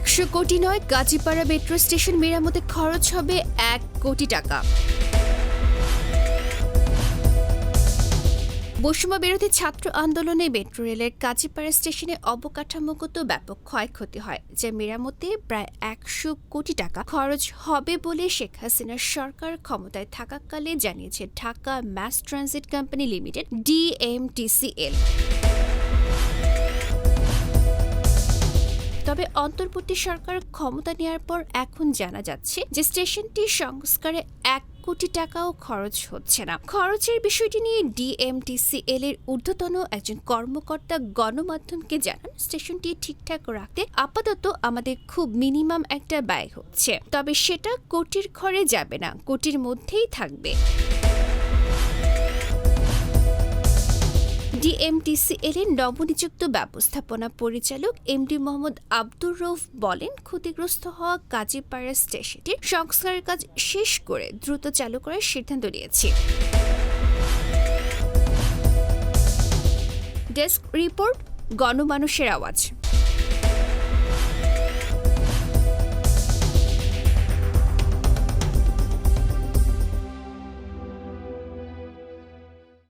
একশো কোটি নয়, গাজীপাড়া মেট্রো স্টেশন মেরামতে খরচ হবে এক কোটি টাকা। বৈষম্য বিরোধী ছাত্র আন্দোলনে মেট্রো রেলের কাজীপাড়া স্টেশনে অবকাঠামোগত ব্যাপক ক্ষয়ক্ষতি হয়, যা মেরামতে প্রায় একশো কোটি টাকা খরচ হবে বলে শেখ হাসিনার সরকার ক্ষমতায় থাকাকালে জানিয়েছে Dhaka mass transit company limited, DMTCL. তবে অন্তর্বর্তী সরকার ক্ষমতা নেওয়ার পর এখন জানা যাচ্ছে যে স্টেশনটি সংস্কারে এক কোটি টাকাও খরচ হচ্ছে না। খরচের বিষয়টি নিয়ে ডিএমটিসিএল এর ঊর্ধ্বতন একজন কর্মকর্তা গণমাধ্যমকে জানান, স্টেশনটি ঠিকঠাক রাখতে আপাতত আমাদের খুব মিনিমাম একটা ব্যয় হচ্ছে। তবে সেটা কোটির ঘরে যাবে না, কোটির মধ্যেই থাকবে। ডিএমটিসিএল এর নবনিযুক্ত ব্যবস্থাপনা পরিচালক এম এমডি মোহাম্মদ আব্দুর রৌফ বলেন, ক্ষতিগ্রস্ত হওয়া কাজীপাড়া স্টেশনটির সংস্কারের কাজ শেষ করে দ্রুত চালু করার সিদ্ধান্ত নিয়েছি। ডেস্ক রিপোর্ট, গণমানুষের আওয়াজ।